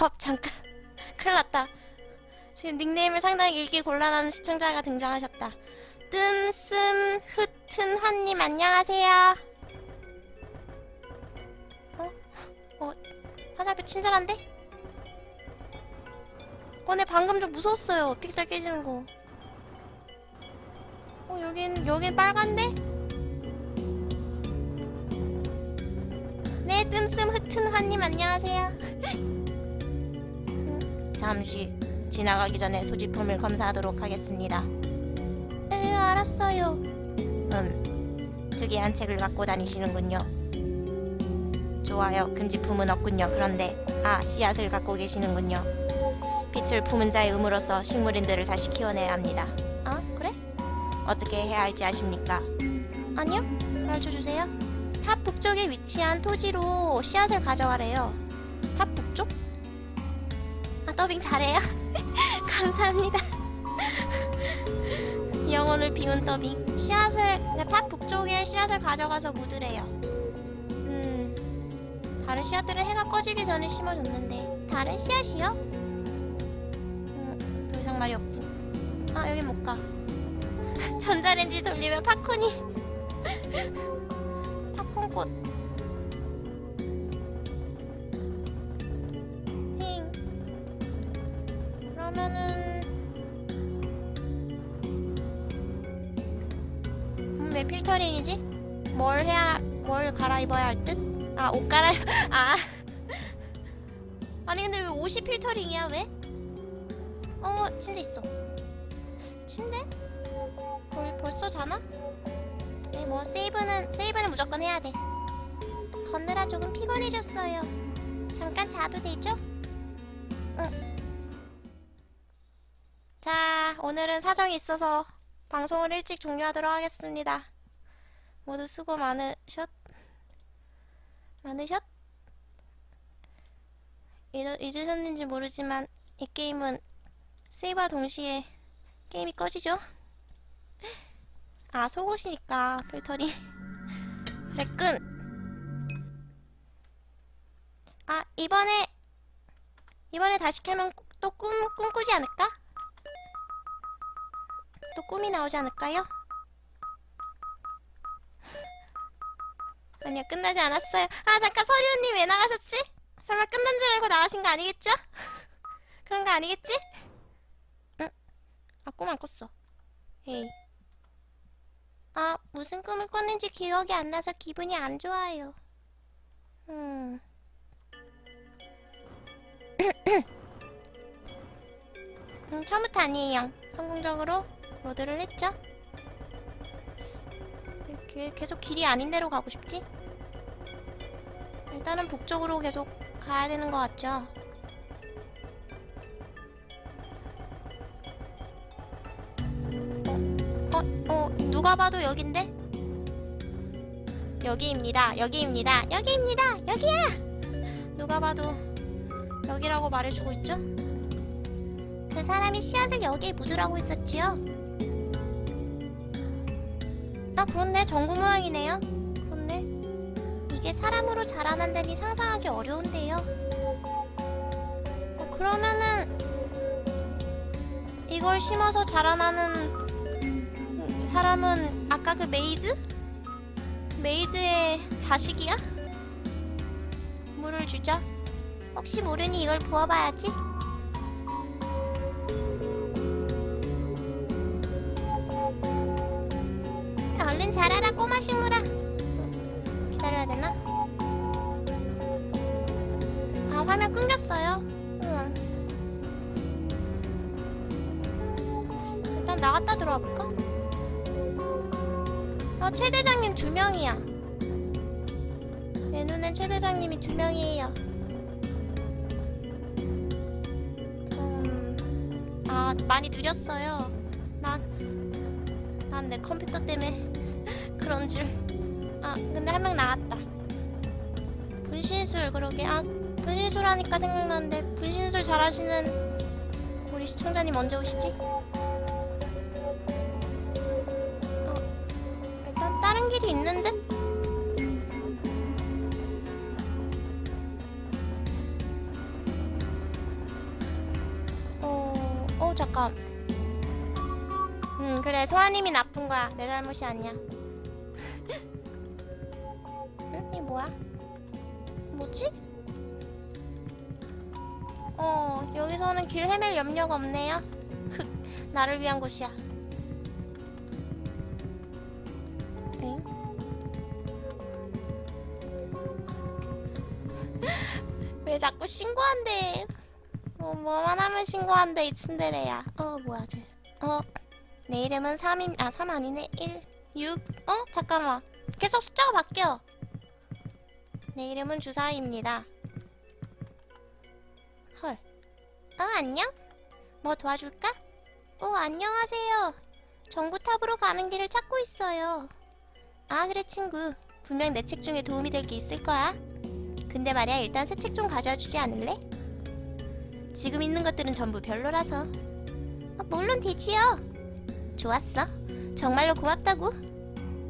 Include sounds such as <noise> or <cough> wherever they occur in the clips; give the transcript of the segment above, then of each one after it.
헙 잠깐 큰일 났다 지금 닉네임을 상당히 읽기 곤란한 시청자가 등장하셨다 뜸씀 흐튼 환님 안녕하세요 어? 어? 화살표 친절한데? 어, 네 방금 좀 무서웠어요 픽셀 깨지는 거 어, 여긴, 여긴 빨간데? 네, 뜸씀 흐튼 환님 안녕하세요. <laughs> 음, 잠시 지나가기 전에 소지품을 검사하도록 하겠습니다. 네, 알았어요. 음, 특이한 책을 갖고 다니시는군요. 좋아요, 금지품은 없군요. 그런데, 아, 씨앗을 갖고 계시는군요. 빛을 품은 자의 의무로서 식물인들을 다시 키워내야 합니다. 아, 그래? 어떻게 해야 할지 아십니까? 아니요, 가르쳐 주세요. 탑 북쪽에 위치한 토지로 씨앗을 가져가래요. 탑 북쪽? 아, 더빙 잘해요. <laughs> 감사합니다. 영혼을 비운 더빙. 씨앗을, 그러니까 탑 북쪽에 씨앗을 가져가서 묻으래요. 음, 다른 씨앗들은 해가 꺼지기 전에 심어줬는데. 다른 씨앗이요? 음, 더 이상 말이 없군. 아, 여기 못 가. <laughs> 전자레인지 돌리면 팝콘이. <laughs> 팝콘 꽃 음, 왜 필터링이지? 뭘 해야 뭘 갈아입어야 할 듯? 아 옷 갈아입 <laughs> 아 아니 근데 왜 옷이 필터링이야 왜? 어 침대 있어 침대? 벌, 벌써 자나? 네, 뭐 세이브는 세이브는 무조건 해야 돼. 건느라 조금 피곤해졌어요. 잠깐 자도 되죠? 응. 자, 오늘은 사정이 있어서 방송을 일찍 종료하도록 하겠습니다. 모두 수고 많으셨. 많으셨? 잊, 잊으셨는지 모르지만 이 게임은 세이브와 동시에 게임이 꺼지죠? 아 속옷이니까 필터링 <laughs> 그랬군 아 이번에 이번에 다시 켜면 또 꿈 꿈꾸지 않을까? 또 꿈이 나오지 않을까요? 아니요 끝나지 않았어요 아 잠깐 서리언님 왜 나가셨지? 설마 끝난 줄 알고 나가신 거 아니겠죠? <laughs> 그런 거 아니겠지? 응? 아 꿈 안 꿨어 에이 아, 무슨 꿈을 꿨는지 기억이 안 나서 기분이 안 좋아요. 음. <clears throat> 음, 처음부터 아니에요. 성공적으로 로드를 했죠? 왜 계속 길이 아닌 데로 가고 싶지? 일단은 북쪽으로 계속 가야 되는 것 같죠? 어, 어, 누가 봐도 여긴데? 여기입니다. 여기입니다. 여기입니다. 여기야! 누가 봐도 여기라고 말해주고 있죠? 그 사람이 씨앗을 여기에 묻으라고 했었지요? 아, 그렇네. 전구 모양이네요. 그렇네. 이게 사람으로 자라난다니 상상하기 어려운데요. 어, 그러면은 이걸 심어서 자라나는 사람은 아까 그 메이즈? 메이즈의 자식이야? 물을 주죠. 혹시 모르니 이걸 부어봐야지. 끊겼어요. 응. 일단 나갔다 들어와 볼까? 어, 최 대장님 두 명이야. 내 눈엔 최 대장님이 두 명이에요. 음, 아, 많이 느렸어요. 난, 난 내 컴퓨터 때문에 <laughs> 그런 줄. 아, 근데 한 명 나왔다. 분신술, 그러게. 아, 분신술 하니까 생각나는데, 분신술 잘하시는 우리 시청자님 언제 오시지? 일단 다른 길이 있는 듯? 어 잠깐. 음 그래 소아님이 나쁜 거야. 내 잘못이 아니야. 응? 이 뭐야? 뭐지? 어 여기서는 길 헤맬 염려가 없네요. 흑 나를 위한 곳이야. 엥? <laughs> 왜 자꾸 신고한대? 어, 뭐만 하면 신고한대 이 츤데레야. 어 뭐야 쟤? 어, 내 이름은 3임 아 3 아니네 1 6 어? 잠깐만 계속 숫자가 바뀌어. 내 이름은 주사위입니다. 어 안녕? 뭐 도와줄까? 어 안녕하세요. 전구탑으로 가는 길을 찾고 있어요. 아 그래 친구. 분명 내 책 중에 도움이 될 게 있을 거야. 근데 말이야 일단 새 책 좀 가져와 주지 않을래? 지금 있는 것들은 전부 별로라서. 아, 물론 되지요. 좋았어. 정말로 고맙다고.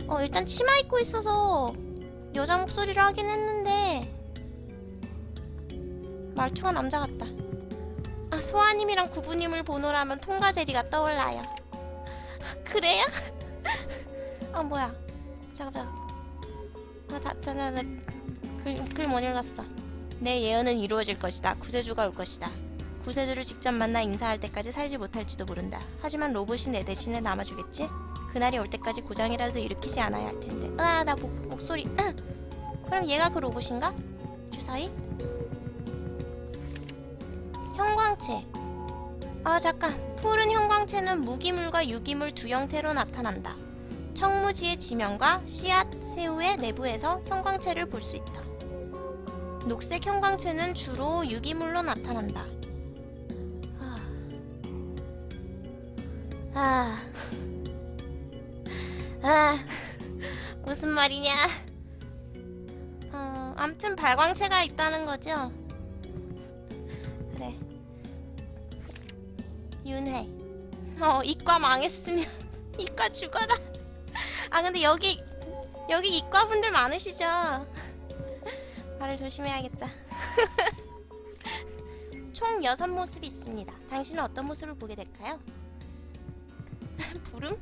어 일단 치마 입고 있어서 여자 목소리를 하긴 했는데 말투가 남자 같다. 아 소아님이랑 구부님을 보노라면 통과제리가 떠올라요. 그래요? 아 뭐야? 잠깐 잠깐. 아다 잠깐 글글 못 읽었어. 내 예언은 이루어질 것이다. 구세주가 올 것이다. 구세주를 직접 만나 인사할 때까지 살지 못할지도 모른다. 하지만 로봇이 내 대신에 남아주겠지? 그날이 올 때까지 고장이라도 일으키지 않아야 할 텐데. 으아, 나 목, 목소리. 으. <clears throat> 그럼 얘가 그 로봇인가? 주사위? 형광체. 아, 잠깐. 푸른 형광체는 무기물과 유기물 두 형태로 나타난다. 청무지의 지면과 씨앗, 새우의 내부에서 형광체를 볼 수 있다. 녹색 형광체는 주로 유기물로 나타난다. 아. 아. 아. 무슨 말이냐? 어, 암튼 발광체가 있다는 거죠. 그래. 윤회. 어, 이과 망했으면 <laughs> 이과 죽어라. 아, 근데 여기 여기 이과 분들 많으시죠? 말을 조심해야겠다. <laughs> 총 여섯 모습이 있습니다. 당신은 어떤 모습을 보게 될까요? <laughs> 부름?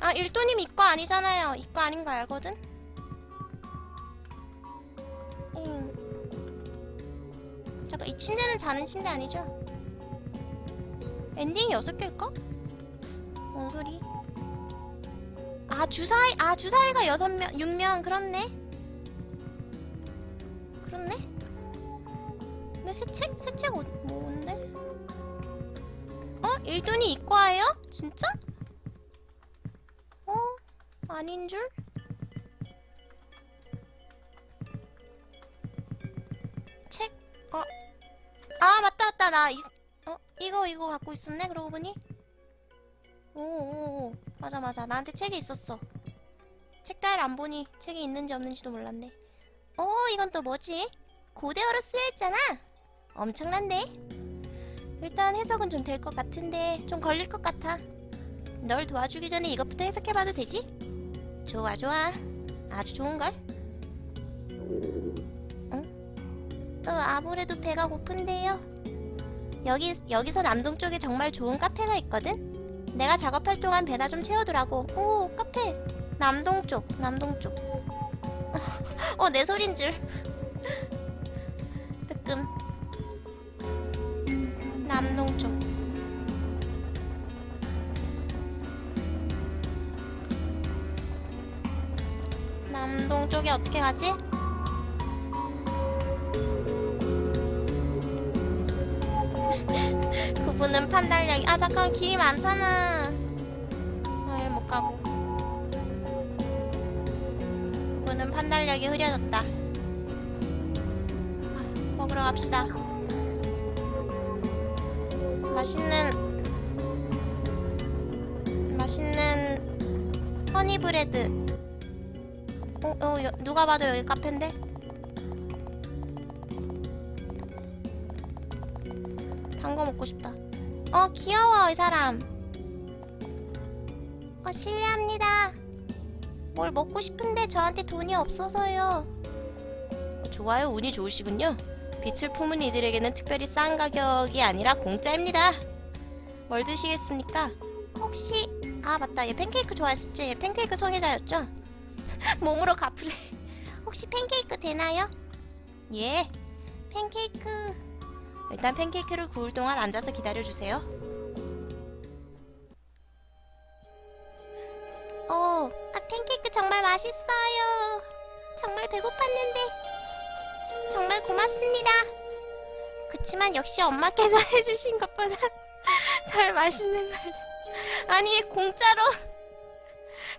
아, 일도님 이과 아니잖아요. 이과 아닌 거 알거든? 응. 잠깐, 이 침대는 자는 침대 아니죠? 엔딩이 여섯 개일까? 뭔 소리? 아, 주사위, 아, 주사위가 여섯 명, 육 명, 그렇네. 그렇네? 근데 새 책? 새책 어, 뭔데? 어? 일돈이 이과예요? 진짜? 어? 아닌 줄? 책? 어? 아 맞다 맞다 나 이, 어? 이거 이거 갖고 있었네 그러고 보니 오오오 맞아 맞아 나한테 책이 있었어 책가를 안 보니 책이 있는지 없는지도 몰랐네 어 이건 또 뭐지? 고대어로 쓰여있잖아 엄청난데? 일단 해석은 좀 될 것 같은데 좀 걸릴 것 같아 널 도와주기 전에 이것부터 해석해봐도 되지? 좋아 좋아 아주 좋은걸? 응? 어 아무래도 배가 고픈데요 여기, 여기서 남동쪽에 정말 좋은 카페가 있거든? 내가 작업할 동안 배나 좀 채워두라고 오 카페 남동쪽 남동쪽 <laughs> 어, 내 소린 줄. <laughs> 뜨끔. 남동쪽. 남동쪽에 어떻게 가지? 그분은 판달량이 아 잠깐 길이 많잖아. 아예 못 가고. 그분은 판단력이 흐려졌다. 아, 먹으러 갑시다. 맛있는 맛있는 허니브레드. 어, 어, 여- 누가 봐도 여기 카페인데? 단 거 먹고 싶다. 어, 귀여워, 이 사람. 어, 실례합니다. 뭘 먹고 싶은데 저한테 돈이 없어서요. 좋아요, 운이 좋으시군요. 빛을 품은 이들에게는 특별히 싼 가격이 아니라 공짜입니다. 뭘 드시겠습니까? 혹시 아 맞다 얘 팬케이크 좋아했었지 얘 팬케이크 성애자였죠? <laughs> 몸으로 갚으래 혹시 팬케이크 되나요? 예 팬케이크 일단 팬케이크를 구울 동안 앉아서 기다려주세요. 어 아, 팬케이크 정말 맛있어요. 정말 배고팠는데. 정말 고맙습니다. 그치만 역시 엄마께서 <laughs> 해주신 것보다 <laughs> 덜 맛있는 걸 아니 공짜로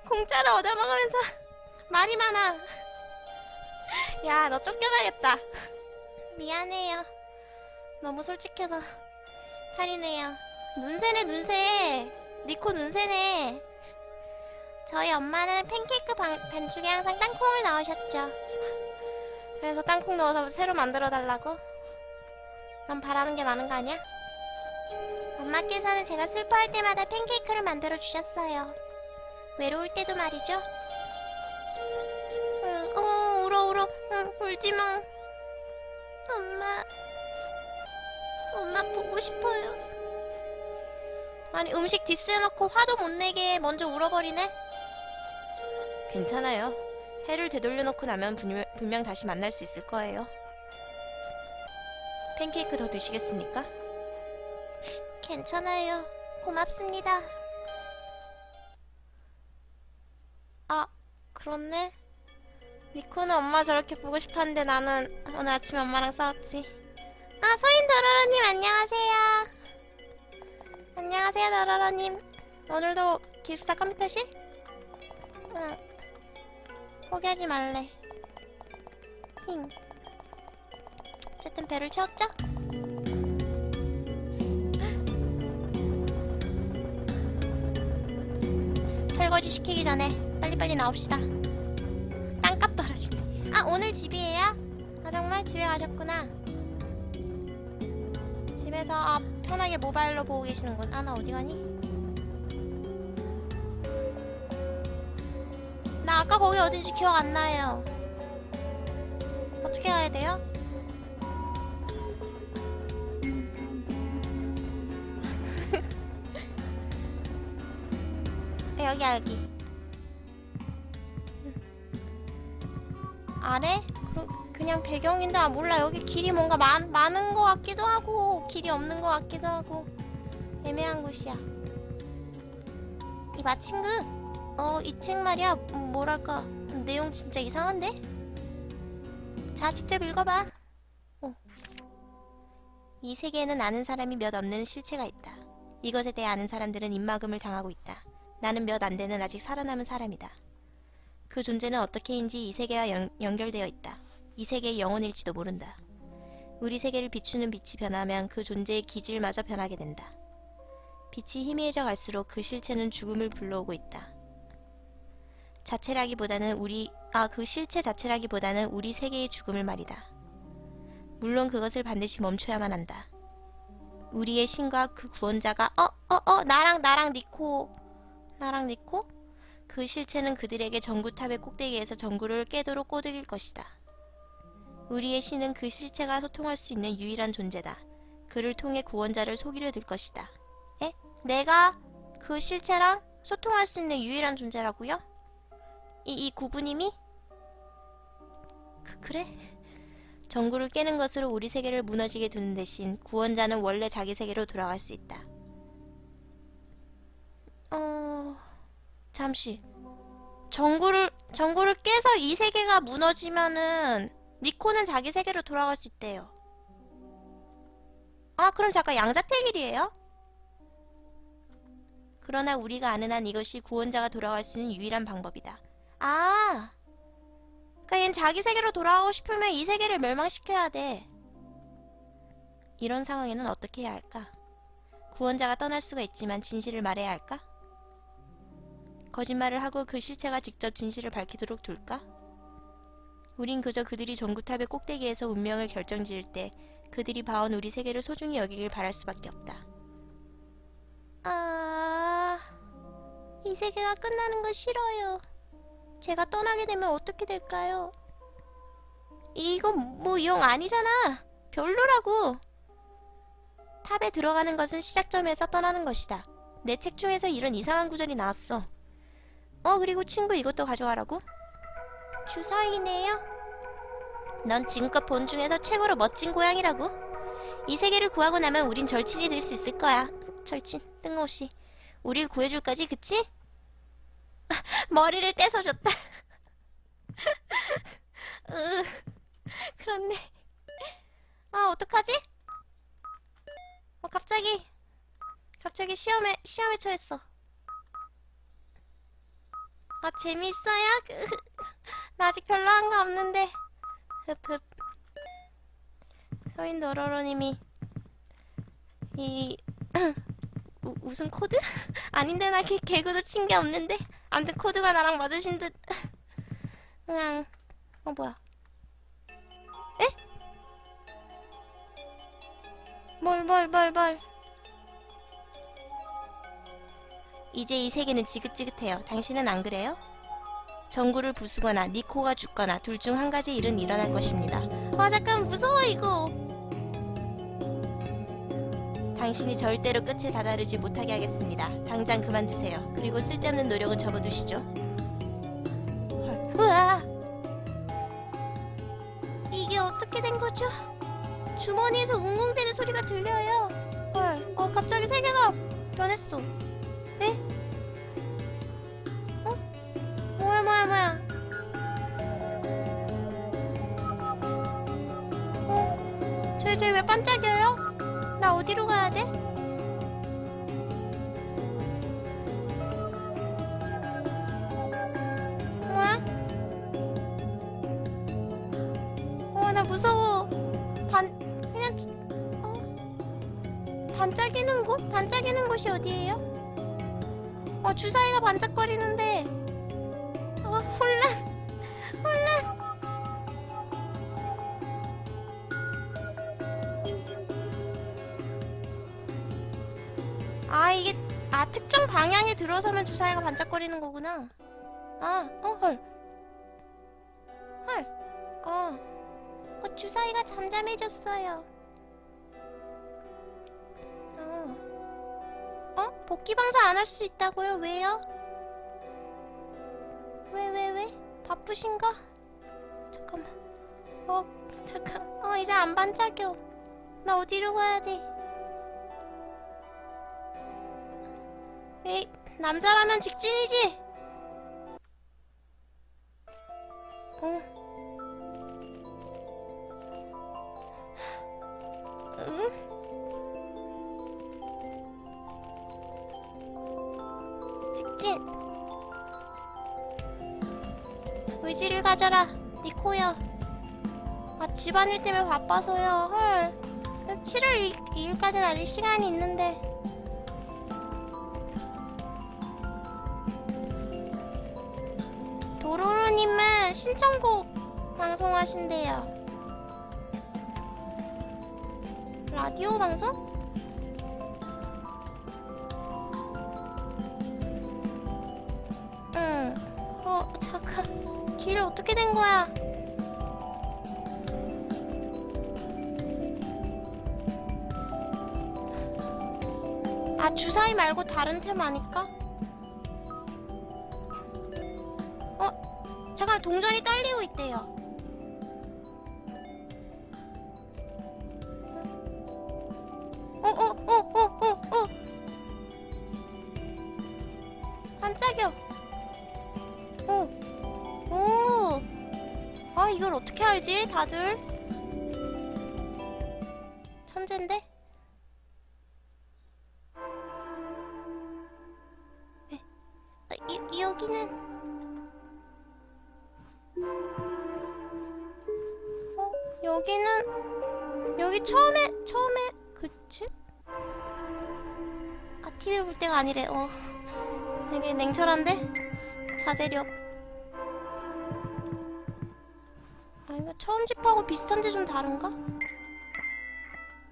공짜로 얻어먹으면서 말이 많아. 야 너 쫓겨나겠다. 미안해요 너무 솔직해서 탈이네요 눈새네 눈새 니코 눈새네 저희 엄마는 팬케이크 반, 반죽에 항상 땅콩을 넣으셨죠 그래서 땅콩 넣어서 새로 만들어 달라고 넌 바라는 게 많은 거 아니야? 엄마께서는 제가 슬퍼할 때마다 팬케이크를 만들어 주셨어요. 외로울 때도 말이죠. 응, 어, 울어 울어. 응, 울지 마. 엄마. 엄마 보고 싶어요. 아니 음식 디스해놓고 화도 못 내게 먼저 울어버리네. 괜찮아요. 해를 되돌려놓고 나면 분명, 분명 다시 만날 수 있을 거예요. 팬케이크 더 드시겠습니까? 괜찮아요. 고맙습니다. 아, 그렇네. 니코는 엄마 저렇게 보고 싶었는데 나는 오늘 아침에 엄마랑 싸웠지. 아, 서인 더러러님 안녕하세요. 안녕하세요, 더러러님. 오늘도 기숙사 컴퓨터실? 응. 포기하지 말래. 힝. 어쨌든 배를 채웠죠? <gasps> 설거지 시키기 전에 빨리빨리 나옵시다. 땅값 떨어진대. 아, 오늘 집이에요? 아, 정말 집에 가셨구나. 집에서 아, 편하게 모바일로 보고 계시는군. 아, 나 어디 가니? 나 아까 거기 어딘지 기억 안 나요. 어떻게 가야 돼요? <laughs> 아, 여기야 여기 아래? 그냥 배경인데 아 몰라 여기 길이 뭔가 많, 많은 것 같기도 하고 길이 없는 것 같기도 하고 애매한 곳이야 이 마친구 어 이 책 말이야 음, 뭐랄까 내용 진짜 이상한데? 자 직접 읽어봐 어. 이 세계에는 아는 사람이 몇 없는 실체가 있다 이것에 대해 아는 사람들은 입막음을 당하고 있다 나는 몇 안 되는 아직 살아남은 사람이다. 그 존재는 어떻게인지 이 세계와 연, 연결되어 있다. 이 세계의 영혼일지도 모른다. 우리 세계를 비추는 빛이 변하면 그 존재의 기질마저 변하게 된다. 빛이 희미해져 갈수록 그 실체는 죽음을 불러오고 있다. 자체라기보다는 우리 아 그 실체 자체라기보다는 우리 세계의 죽음을 말이다. 물론 그것을 반드시 멈춰야만 한다. 우리의 신과 그 구원자가 어 어, 어, 나랑 나랑 니코 나랑 니코? 그 실체는 그들에게 전구탑의 꼭대기에서 전구를 깨도록 꼬드길 것이다. 우리의 신은 그 실체가 소통할 수 있는 유일한 존재다. 그를 통해 구원자를 속이려 들 것이다. 에? 내가 그 실체랑 소통할 수 있는 유일한 존재라고요? 이, 이 구부님이? 그, 그래? 전구를 깨는 것으로 우리 세계를 무너지게 두는 대신 구원자는 원래 자기 세계로 돌아갈 수 있다. 어... 잠시 전구를 전구를 깨서 이 세계가 무너지면은 니코는 자기 세계로 돌아갈 수 있대요. 아 그럼 잠깐 양자택일이에요? 그러나 우리가 아는 한 이것이 구원자가 돌아갈 수 있는 유일한 방법이다. 아 그니까 얜 자기 세계로 돌아가고 싶으면 이 세계를 멸망시켜야 돼. 이런 상황에는 어떻게 해야 할까? 구원자가 떠날 수가 있지만 진실을 말해야 할까? 거짓말을 하고 그 실체가 직접 진실을 밝히도록 둘까? 우린 그저 그들이 전구탑의 꼭대기에서 운명을 결정지을 때 그들이 봐온 우리 세계를 소중히 여기길 바랄 수밖에 없다. 아... 이 세계가 끝나는 건 싫어요. 제가 떠나게 되면 어떻게 될까요? 이건 뭐 영 아니잖아. 별로라고. 탑에 들어가는 것은 시작점에서 떠나는 것이다. 내 책 중에서 이런 이상한 구절이 나왔어. 어, 그리고 친구 이것도 가져가라고? 주사위네요. 넌 지금껏 본 중에서 최고로 멋진 고양이라고. 이 세계를 구하고 나면 우린 절친이 될 수 있을 거야. 절친, 뜬금없이. 우릴 구해줄 거지, 그치? <laughs> 머리를 떼서 줬다. <laughs> 으, 그렇네. 아, 어떡하지? 어, 갑자기, 갑자기 시험에, 시험에 처했어. 아, 재밌어요? 그, <laughs> 나 아직 별로 한 거 없는데. 흡흡. 서인 도로로님이, 이, <clears throat> 우, 웃음 코드? <laughs> 아닌데, 나 개, 개그도 친 게 없는데. 암튼 코드가 나랑 맞으신 듯. <laughs> 그냥, 어, 뭐야. 에? 뭘, 뭘, 뭘, 뭘. 이제 이 세계는 지긋지긋해요. 당신은 안 그래요? 전구를 부수거나 니 코가 죽거나 둘 중 한 가지 일은 일어날 것입니다. 아 잠깐 무서워 이거. 당신이 절대로 끝에 다다르지 못하게 하겠습니다. 당장 그만두세요. 그리고 쓸데없는 노력은 접어두시죠. 헐. 우와. 이게 어떻게 된 거죠? 주머니에서 웅웅대는 소리가 들려요. 헐. 어 갑자기 세계가 변했어. 왜 반짝여요? 나 어디로 가야 돼? 방향에 들어서면 주사위가 반짝거리는 거구나 아 어 헐 헐 어. 어 주사위가 잠잠해졌어요 어 어? 복귀 방사 안 할 수 있다고요? 왜요? 왜, 왜, 왜? 바쁘신가? 잠깐만. 어, 잠깐. 어, 이제 안 반짝여. 나 어디로 가야 돼? 에이, 남자라면 직진이지? 어. 응? 직진 의지를 가져라 니코야 아 집안일 때문에 바빠서요 헐 7월 2 일, 까지는 아직 시간이 있는데 신청곡 방송하신대요 라디오 방송? 응. 어, 잠깐. 길 어떻게 된 거야? 아, 주사위 말고 다른 템 아닐까? 알지, 다들? 천재인데? 비슷한데 좀 다른가?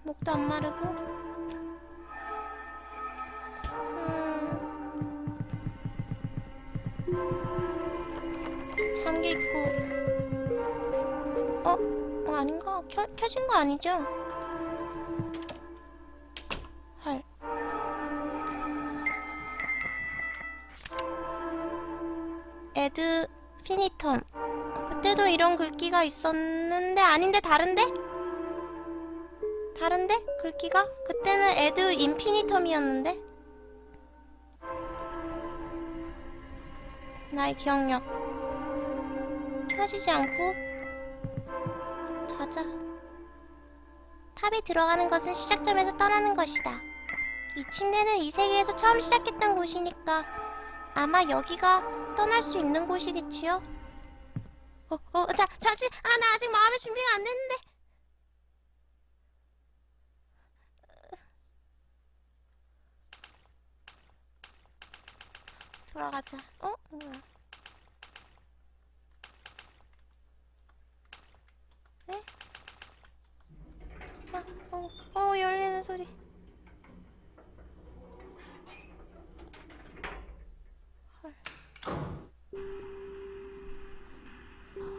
목도 안 마르고 음. 잠겨있고 어? 어 아닌가? 켜, 켜진 거 아니죠? 헐 에드 피니텀 그때도 이런 글귀가 있었는데 아닌데 다른데? 다른데? 글귀가? 그때는 에드 인피니텀이었는데? 나의 기억력 켜지지 않고 자자 탑에 들어가는 것은 시작점에서 떠나는 것이다 이 침대는 이 세계에서 처음 시작했던 곳이니까 아마 여기가 떠날 수 있는 곳이겠지요? 어, 어, 자, 잠시, 아, 나 아직 마음의 준비가 안 됐는데. 돌아가자. 어? 뭐야? 에? 어, 어, 어, 열리는 소리.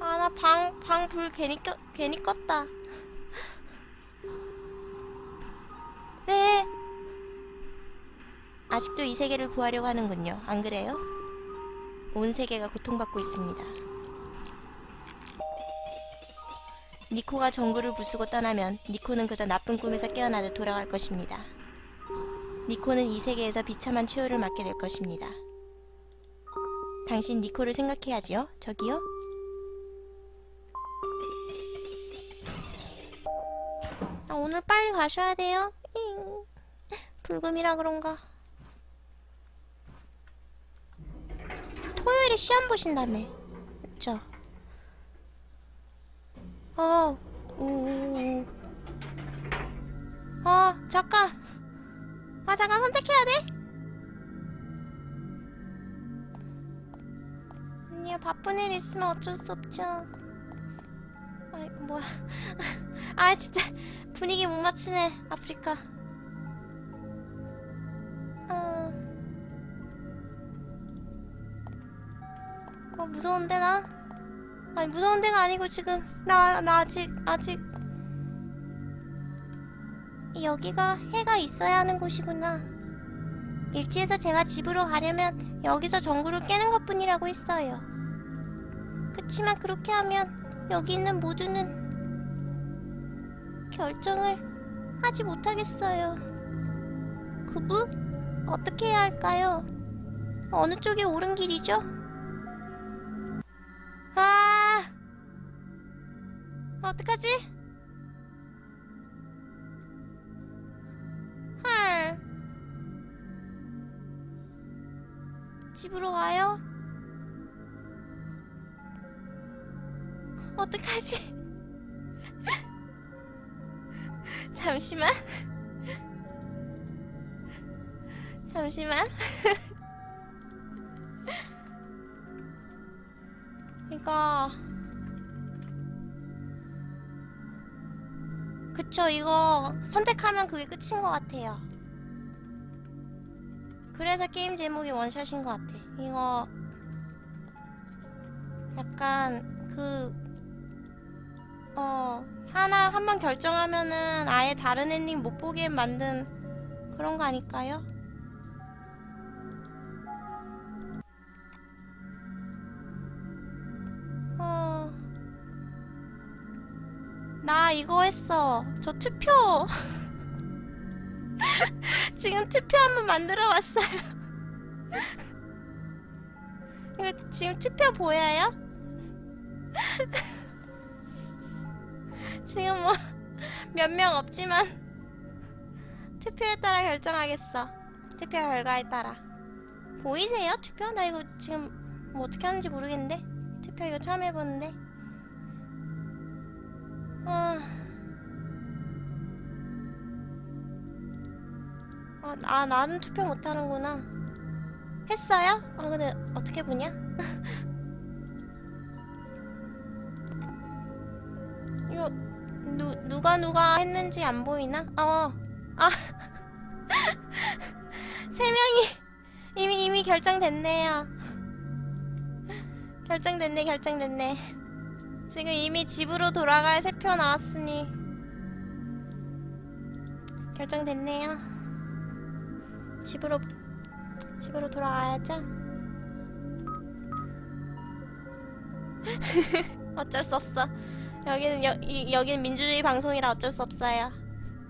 아, 나 방, 방 불 괜히 끄, 괜히 껐다. 왜? <laughs> 아직도 이 세계를 구하려고 하는군요. 안 그래요? 온 세계가 고통받고 있습니다. 니코가 정글을 부수고 떠나면 니코는 그저 나쁜 꿈에서 깨어나듯 돌아갈 것입니다. 니코는 이 세계에서 비참한 최후를 맞게 될 것입니다. 당신 니코를 생각해야지요. 저기요. 오늘 빨리 가셔야 돼요. 잉. 불금이라 그런가. 토요일에 시험 보신다며. 그쵸? 어, 오, 오, 오. 어, 잠깐. 아, 잠깐 선택해야 돼? 아니야, 바쁜 일 있으면 어쩔 수 없죠. 아이, 뭐야. 아, 진짜. 분위기 못 맞추네 아프리카 어... 어 무서운데 나? 아니 무서운 데가 아니고 지금 나, 나 아직 아직 여기가 해가 있어야 하는 곳이구나 일지에서 제가 집으로 가려면 여기서 전구를 깨는 것뿐이라고 했어요 그치만 그렇게 하면 여기 있는 모두는 결정을 하지 못하겠어요. 그부? 어떻게 해야 할까요? 어느 쪽이 옳은 길이죠? 아! 어떡하지? 헐. 집으로 가요? 어떡하지? 잠시만. 잠시만. 이거 그쵸 이거 선택하면 그게 끝인 것 같아요. 그래서 게임 제목이 원샷인 것 같아. 이거 약간 그 어, 하나 한 번 결정하면은 아예 다른 엔딩 못 보게 만든 그런 거 아닐까요? 어. 나 이거 했어. 저 투표. <laughs> 지금 투표 한번 만들어 왔어요. <laughs> 이거 지금 투표 보여요? <laughs> 지금 뭐 <laughs> 몇 명 없지만 투표에 따라 결정하겠어. 투표 결과에 따라. 보이세요? 투표? 나 이거 지금 뭐 어떻게 하는지 모르겠는데. 투표 이거 처음 해보는데. 어... 어, 아, 나는 투표 못하는구나. 했어요? 아, 근데 어떻게 보냐? <laughs> 누, 누가 누가 했는지 안 보이나? 어. 아. <laughs> 세 명이 이미 이미 결정됐네요. 결정됐네, 결정됐네. 지금 이미 집으로 돌아갈 세 표 나왔으니 결정됐네요. 집으로 집으로 돌아가야죠. <laughs> 어쩔 수 없어. 여기는 여, 이, 여기는 민주주의 방송이라 어쩔 수 없어요.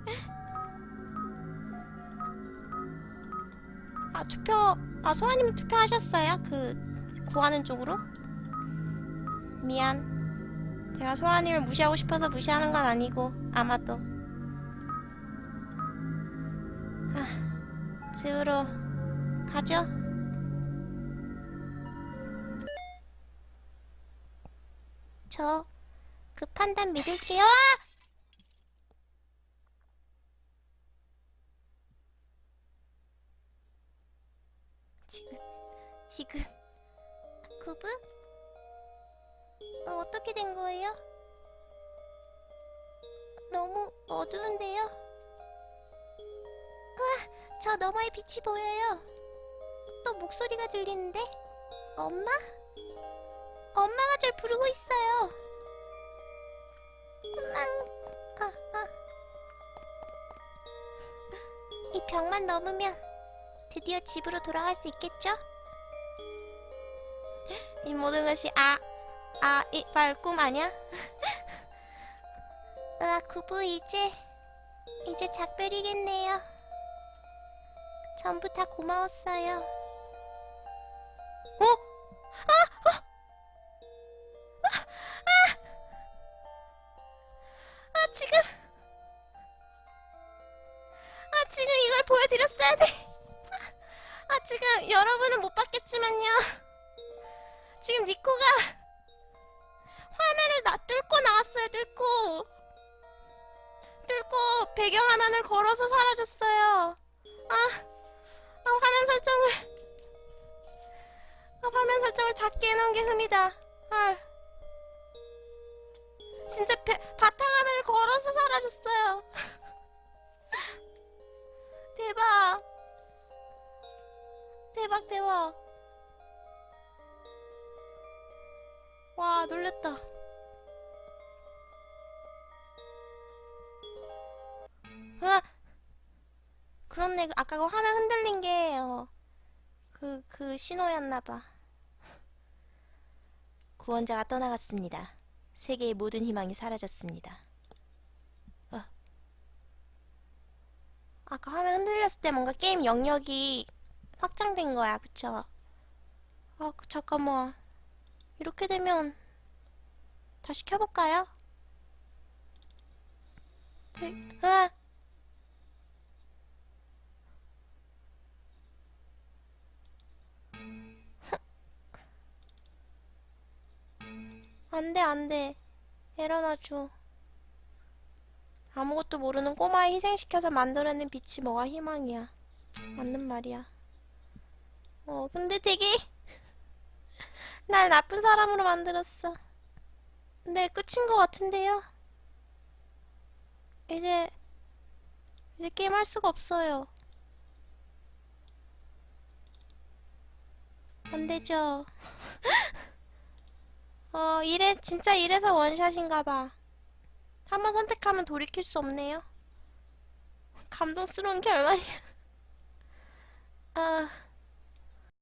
<laughs> 아 투표 아 소아님 투표하셨어요? 그 구하는 쪽으로? 미안. 제가 소아님을 무시하고 싶어서 무시하는 건 아니고 아마도. 아 집으로 가죠. 저 그 판단 믿을게요. 아! 지금 지금 구부? 어, 어떻게 된 거예요? 너무 어두운데요? 아, 저 너머에 빛이 보여요. 또 목소리가 들리는데? 엄마? 엄마가 절 부르고 있어요. 아, 아. 이 벽만 넘으면 드디어 집으로 돌아갈 수 있겠죠? 이 모든 것이 아, 아, 이발 꿈 아니야? <laughs> 으아, 구부 이제 이제 작별이겠네요. 전부 다 고마웠어요. 어? 작게 해놓은 게 흠이다. 아, 진짜 배, 바탕화면을 걸어서 사라졌어요. <laughs> 대박. 대박, 대박. 와, 놀랬다. 아! 그렇네. 그 아까 그 화면 흔들린 게, 어, 그, 그 신호였나봐. 구원자가 떠나갔습니다. 세계의 모든 희망이 사라졌습니다. 어. 아까 화면 흔들렸을 때 뭔가 게임 영역이 확장된 거야, 그쵸? 아, 그, 잠깐만. 이렇게 되면 다시 켜볼까요? 제, 아! 안돼 안돼 에러 나줘 아무것도 모르는 꼬마에 희생시켜서 만들어낸 빛이 뭐가 희망이야 맞는 말이야 어 근데 되게 <laughs> 날 나쁜 사람으로 만들었어. 네, 끝인 것 같은데요? 이제, 이제 게임 할 수가 없어요. 안 되죠. <laughs> 어, 이래, 진짜 이래서 원샷인가봐. 한번 선택하면 돌이킬 수 없네요. 감동스러운 결말이야. 아.